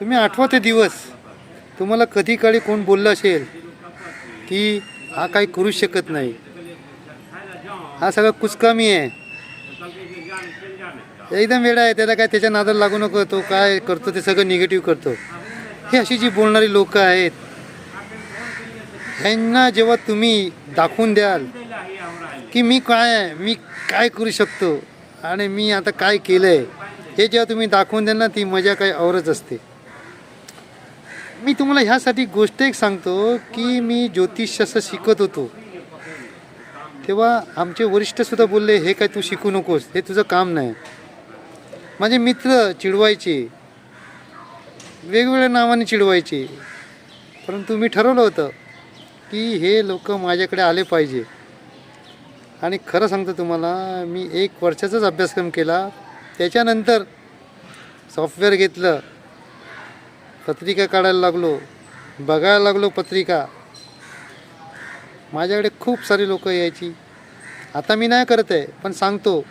तुम्ही आठवा ते दिवस. तुम्हाला कधी काळी कोण बोललं असेल की हा काही करू शकत नाही. हा सगळा कुचकामी आहे. एकदम वेळा आहे त्याला काय त्याच्या नादाला लागू नको तो काय करतो ते सगळं निगेटिव्ह करतो. हे अशी जी बोलणारी लोक आहेत ह्यांना जेव्हा तुम्ही दाखवून द्याल की मी काय आहे मी काय करू शकतो आणि मी आता काय केलं आहे हे जेव्हा तुम्ही दाखवून द्याल ना ती मजा काही औरच असते. मी तुम्हाला ह्यासाठी गोष्ट एक सांगतो की मी ज्योतिष असं शिकत होतो. तेव्हा आमचे वरिष्ठसुद्धा बोलले हे काय तू शिकू नकोस हे तुझं काम नाही. माझे मित्र चिडवायचे. वेगवेगळ्या नावाने चिडवायचे. परंतु मी ठरवलं होतं की हे लोक माझ्याकडे आले पाहिजे. आणि खरं सांगतो तुम्हाला मी एक वर्षाचाच अभ्यासक्रम केला. त्याच्यानंतर सॉफ्टवेअर घेतलं. पत्रिका काढायला लागलो बघायला लागलो पत्रिका. माझ्याकडे खूप सारी लोकं यायची. आता मी नाही करत आहे पण सांगतो.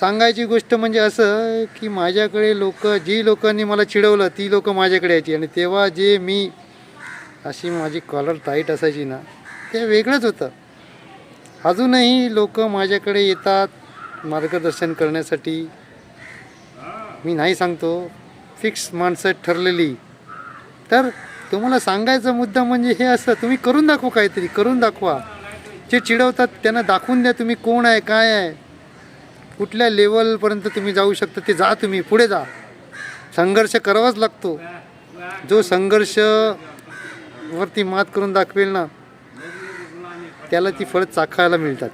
सांगायची गोष्ट म्हणजे असं की माझ्याकडे लोक जी लोकांनी मला चिडवलं ती लोक माझ्याकडे यायची. आणि तेव्हा जे मी अशी माझी कॉलर टाईट असायची ना ते वेगळंच होतं. अजूनही लोक माझ्याकडे येतात मार्गदर्शन करण्यासाठी. मी नाही सांगतो. फिक्स माणसं ठरलेली. तर तुम्हाला सांगायचा मुद्दा म्हणजे हे असं तुम्ही करून दाखवा काहीतरी करून दाखवा. जे चिडवतात त्यांना दाखवून द्या तुम्ही कोण आहे काय आहे. कुठल्या लेवलपर्यंत तुम्ही जाऊ शकता ते जा तुम्ही पुढे जा. संघर्ष करावाच लागतो. जो संघर्ष वरती मात करून दाखवेल ना त्याला ती फळं चाखायला मिळतात.